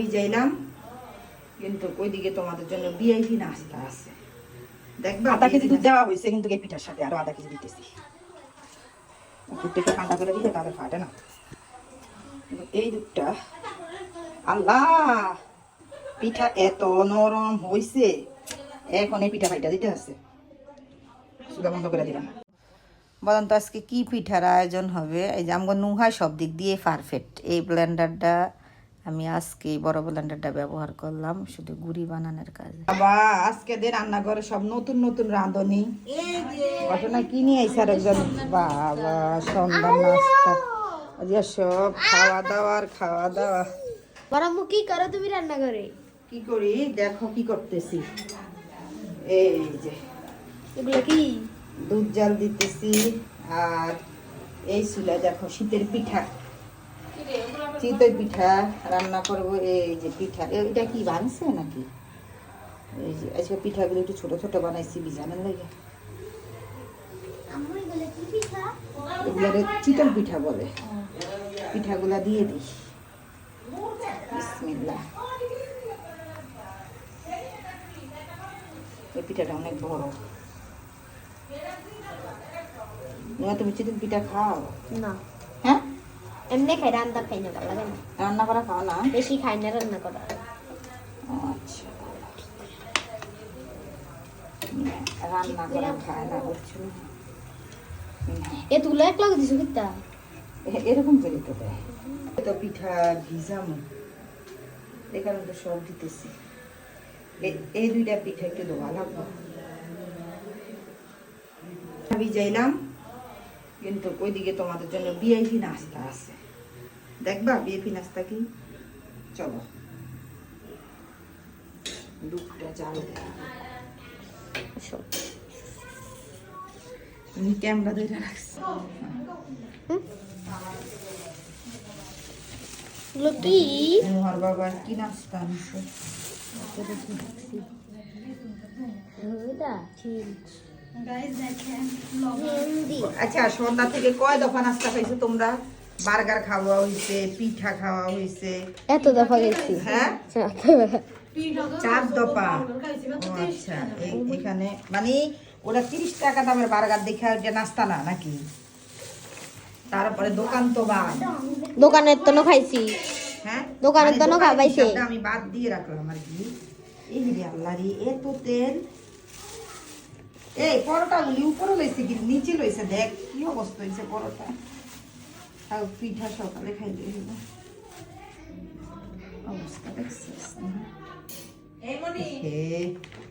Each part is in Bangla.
ভিজাইলাম কিন্তু ওইদিকে তোমাদের জন্য বিআইপি নাস্তা আছে। দেখবা আধা কেজি দুধ দেওয়া হয়েছে কিন্তু এই পিঠার সাথে আরও আধা কেজি দিতেছি। দুধটাকে ঠান্ডা করে দিলে তাদের ফাটে না। এই দুধটা আল্লাহ পিঠা এত নরম হয়েছে এখন এই পিঠা ফাইটা দিতে আছে। সুগা বন্ধ করে দিলাম। বলেন তো আজকে কি পিঠার আয়োজন হবে? এই যে আমগো নুহাই সব দিক দিয়ে পারফেক্ট এই ব্লেন্ডারটা আমি আজকে এই বড় ব্লেন্ডারটা ব্যবহার করলাম শুধু গুড়ি বানানোর কাজে। বাবা আজকে দিয়ে রান্নাঘরে সব নতুন নতুন রাঁধুনি। ঘটনা কি নিয়ে আইসার একজন? বাবা সন্ধ্যা নাস্তা। আজকে সব খাওয়া দাওয়ার খাওয়া দাওয়া বরাম্মু কি করো তুমি রান্না করে কি করি? দেখো কি করতেছি। এই যে এগুলো কি? দুধ জাল দিতেছি আর এই চুলা দেখো শীতের পিঠা। শীতের পিঠা রান্না করব এই যে পিঠা। এটা কি ভাঙছে নাকি? এই যে আজকে পিঠাগুলো একটু ছোট ছোট বানাইছি বিজানের লাগে? এগুলো কি পিঠা? এগুলো চিতল পিঠা বলে। পিঠাগুলা দিয়ে দিই। বিসমিল্লাহ। এই পিঠাটা অনেক বড়। তুমি চিতল পিঠা খাও? না। এমনি খাই রান্না খাই না ভালো লাগে না রান্না করা খাও না? বেশি খাই না রান্না করা আচ্ছা। রান্না করা খায় না বুঝছ? এ তুলো এক লাগ দিছো কিতা? এরকম করে তো দেয়। তো পিঠা ভিজামো এখানে তো সব দিতেছি। এ- এই দুইটা পিঠা একটু লাগবে। ভিজাইলাম। কিন্তু ওইদিকে তোমাদের জন্য বিআইপি নাস্তা আছে। দেখবা বিআইপি নাস্তা কি? চলো। দুধটা জাল দেয়। তুমি ক্যামেরা ধরে রাখছি। বাবার কি নাস্তা আনছে? আচ্ছা সন্ধ্যা থেকে কয় দফা নাস্তা খাইছো তোমরা? বার্গার খাওয়া হইছে পিঠা খাওয়া হইছে। এত দফা গেছি হ্যাঁ? চার দফা। আচ্ছা এখানে মানে ওটা তিরিশ টাকা দামের বার্গার দেখে ওটা নাস্তা না নাকি? তারপরে দোকান তো বাদ। দোকানের তো খাইছি। হ্যাঁ? দোকানের মানে তো খাওয়াইছে। আমি বাদ দিয়ে রাখলাম আর কি। এই রে আল্লাহ এত তেল এই পরোটাগুলি উপরে লইছে কি? নিচে লইছে দেখ কি অবস্থা হয়েছে পরোটা। আর পিঠা সকালে খাইলে হইল। অবস্থা দেখছিস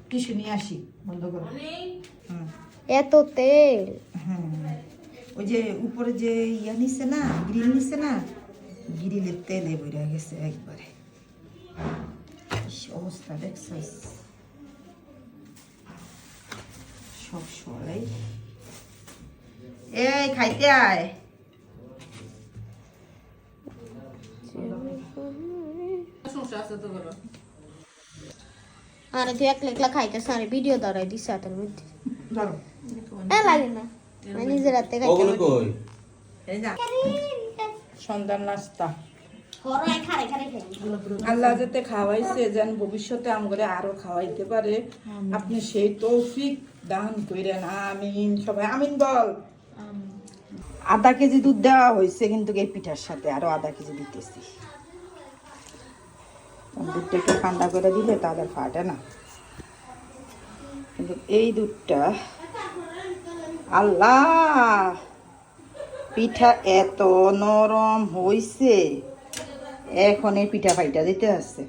টিস্যু নিয়ে আসি বন্ধ করো। হুম। এত তেল। হ্যাঁ ওই যে উপরে যে ইয়া নিছে না গ্রিল নিছে না গ্রিলের তেলে বইরা গেছে একবারে। অবস্থা দেখছিস। এই খাইতে আয়। আরে তুই একলা একলা খাইতেছ আরে ভিডিও ধরাই দিস হাতের মধ্যে। এ লাগে না। নিজের হাতে খাইতে সন্ধ্যার নাস্তা। আল্লাহ যাতে খাওয়াইছে যেন ভবিষ্যতে আমগরে আরও খাওয়াইতে পারে। আপনি সেই তৌফিক দান কইরেন। আমিন সবাই আমিন বল। আধা কেজি দুধ দেওয়া হয়েছে কিন্তু এই পিঠার সাথে আরও আধা কেজি দিতেছি। দুধটা একটু ঠান্ডা করে দিলে তাদের ফাটে না। কিন্তু এই দুধটা আল্লাহ পিঠা এত নরম হইছে। এখন এই পিঠা ফাইটা দিতে আছে